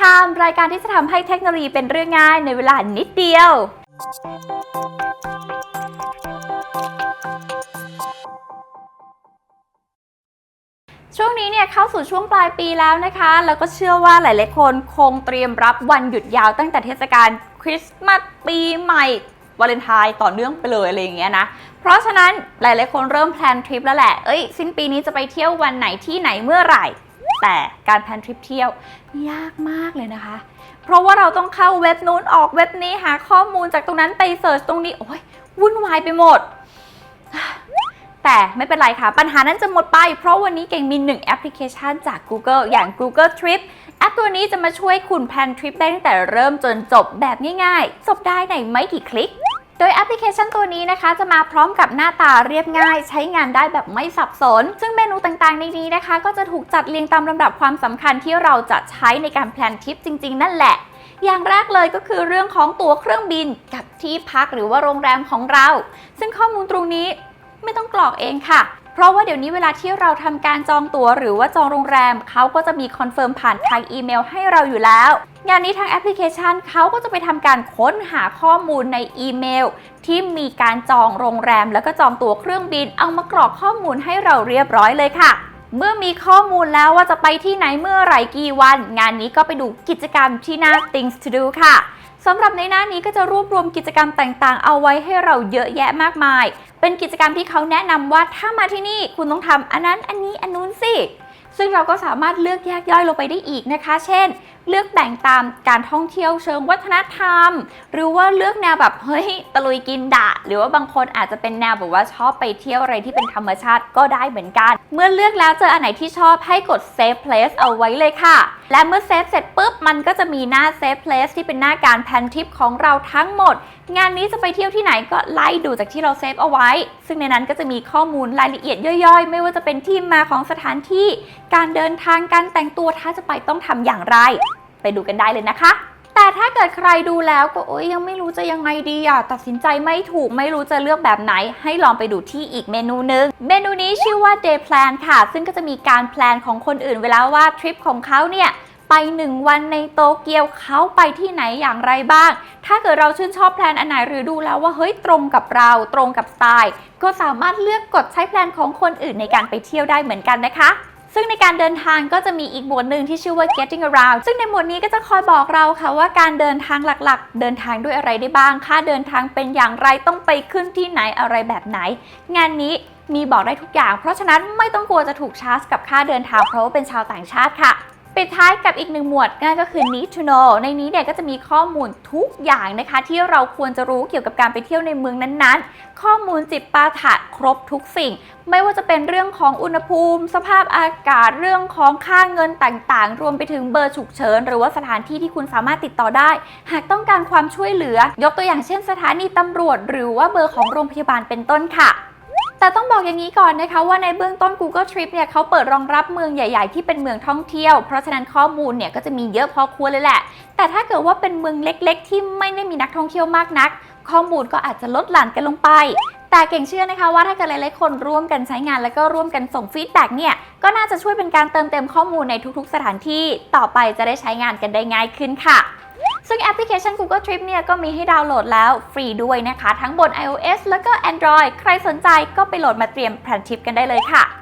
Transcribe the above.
Time รายการที่จะทำให้เทคโนโลยีเป็นเรื่องง่ายในเวลานิดเดียว ช่วงนี้เนี่ยเข้าสู่ช่วงปลายปีแล้วนะคะ แล้วก็เชื่อว่าหลาย ๆ คนคงเตรียมรับวันหยุดยาวตั้งแต่เทศกาลคริสต์มาสปีใหม่วาเลนไทน์ต่อเนื่องไปเลยอะไรอย่างเงี้ยนะ เพราะฉะนั้นหลาย ๆ คนเริ่มแพลนทริปแล้วแหละ เอ้ยสิ้นปีนี้จะไปเที่ยววันไหนที่ไหนเมื่อไหร่ แต่การแพลนทริปเที่ยวยากมากเลยนะคะ เพราะว่าเราต้องเข้าเว็บนู้นออกเว็บนี้หาข้อมูลจากตรงนั้นไปเสิร์ชตรงนี้ โอ้ยวุ่นวายไปหมด แต่ไม่เป็นไรค่ะ ปัญหานั้นจะหมดไป เพราะวันนี้เก่งมีหนึ่งแอปพลิเคชันจาก Google อย่าง Google Trip แอปตัวนี้จะมาช่วยคุณแพลนทริปได้ตั้งแต่เริ่มจนจบแบบง่ายๆ จบได้ในไม่กี่คลิก โดยแอปพลิเคชันตัวนี้นะคะ จะมาพร้อมกับหน้าตาเรียบง่าย ใช้งานได้แบบไม่สับสน ซึ่งเมนูต่างๆในนี้นะคะ ก็จะถูกจัดเรียงตามลำดับความสำคัญที่เราจะใช้ในการแพลนทริปจริง ๆ นั่นแหละอย่างแรกเลยก็คือเรื่องของตั๋วเครื่องบินกับที่พักหรือว่าโรงแรมของเรา ซึ่งข้อมูลตรงนี้ไม่ต้องกรอกเองค่ะ เพราะว่าเดี๋ยวนี้เวลาที่เราทำการจองตั๋วหรือว่าจองโรงแรม เขาก็จะมีคอนเฟิร์มผ่านทางอีเมลให้เราอยู่แล้ว งานนี้ทางแอปพลิเคชันเขาก็จะไปทำการค้นหาข้อมูลในอีเมล ที่มีการจองโรงแรม แล้วก็จองตั๋วเครื่องบิน เอามากรอกข้อมูลให้เราเรียบร้อยเลยค่ะ เมื่อมีข้อมูลแล้วว่าจะไปที่ไหนเมื่อไหร่กี่วัน งานนี้ก็ไปดูกิจกรรมที่น้า Things to do ค่ะสำหรับในหน้านี้ก็จะรวบรวมกิจกรรมต่างๆ เอาไว้ให้เราเยอะแยะมากมาย เป็นกิจกรรมที่เขาแนะนำว่าถ้ามาที่นี่คุณต้องทำอันนั้นอันนี้อันนู้นสิซึ่งเราก็สามารถเลือกแยกย่อยลงไปได้อีกนะคะ เช่นเลือกแบ่งตามการท่องเที่ยวเชิงวัฒนธรรม หรือว่าเลือกแนวแบบเฮ้ยตะลุยกินดะ หรือว่าบางคนอาจจะเป็นแนวแบบว่าชอบไปเที่ยวอะไรที่เป็นธรรมชาติก็ได้เหมือนกัน เมื่อเลือกแล้วเจออันไหนที่ชอบให้กด save place เอาไว้เลยค่ะ และเมื่อเซฟเสร็จปุ๊บมันก็จะมีหน้า save place ที่เป็นหน้าการแพนทริปของเราทั้งหมด งานนี้จะไปเที่ยวที่ไหนก็ไล่ดูจากที่เราเซฟเอาไว้ ซึ่งในนั้นก็จะมีข้อมูลรายละเอียดย่อยๆ ไม่ว่าจะเป็นที่มาของสถานที่ การเดินทางการแต่งตัวถ้าจะไปต้องทำอย่างไร ไปดูกันได้เลยนะคะ แต่ถ้าเกิดใครดูแล้วก็โอ๊ยยังไม่รู้จะยังไงดีอะตัดสินใจไม่ถูกไม่รู้จะเลือกแบบไหน ให้ลองไปดูที่อีกเมนูนึง เมนูนี้ชื่อว่า day plan ค่ะ ซึ่งก็จะมีการแพลนของคนอื่นเวลาว่าทริปของเขาเนี่ยไป 1 วันในโตเกียวเขาไปที่ไหนอย่างไรบ้าง ถ้าเกิดเราชื่นชอบแพลนอันไหนหรือดูแล้วว่าเฮ้ยตรงกับเราตรงกับสไตล์ ก็สามารถเลือกกดใช้แพลนของคนอื่นในการไปเที่ยวได้เหมือนกันนะคะ ซึ่งในการเดินทางก็จะมีอีกหมวดหนึ่งที่ชื่อว่า getting around ซึ่งในหมวดนี้ก็จะคอยบอกเราค่ะว่าการเดินทางหลักๆ เดินทางด้วยอะไรได้บ้าง ค่าเดินทางเป็นอย่างไร ต้องไปขึ้นที่ไหนอะไรแบบไหน งานนี้มีบอกได้ทุกอย่าง เพราะฉะนั้นไม่ต้องกลัวจะถูกชาร์จกับค่าเดินทางเพราะว่าเป็นชาวต่างชาติค่ะ ปิดท้ายกับอีกหนึ่งหมวดนั่นก็คือ need to know ในนี้เนี่ยก็จะมีข้อมูลทุกอย่างนะคะ ที่เราควรจะรู้เกี่ยวกับการไปเที่ยวในเมืองนั้นๆ ข้อมูลจิบปาถะครบทุกสิ่ง ไม่ว่าจะเป็นเรื่องของอุณหภูมิ สภาพอากาศเรื่องของค่าเงินต่างๆ รวมไปถึงเบอร์ฉุกเฉิน หรือว่าสถานที่ที่คุณสามารถติดต่อได้ หากต้องการความช่วยเหลือ ยกตัวอย่างเช่น สถานีตำรวจ หรือว่าเบอร์ของโรงพยาบาลเป็นต้นค่ะ แต่ต้องบอกอย่างนี้ก่อนนะคะว่าในเบื้องต้น Google Trip เนี่ยเขาเปิดรองรับเมืองใหญ่ ๆ ที่เป็นเมืองท่องเที่ยว เพราะฉะนั้นข้อมูลเนี่ยก็จะมีเยอะพอควรเลยแหละ แต่ถ้าเกิดว่าเป็นเมืองเล็กๆ ที่ไม่ได้มีนักท่องเที่ยวมากนัก ข้อมูลก็อาจจะลดหลั่นกันลงไปแต่เก่งเชื่อนะคะว่าถ้าเกิดหลายๆคนร่วมกันใช้งานแล้วก็ร่วมกันส่งฟีดแบ็กเนี่ยก็น่าจะช่วยเป็นการเติมเต็มข้อมูลในทุกๆ สถานที่ต่อไปจะได้ใช้งานกันได้ง่ายขึ้นค่ะ ซึ่งแอปพลิเคชัน Google Trip เนี่ยก็มีให้ดาวน์โหลดแล้วฟรีด้วยนะคะ ทั้งบน iOS แล้วก็ Android ใครสนใจก็ไปโหลดมาเตรียมแพลนทริปกันได้เลยค่ะ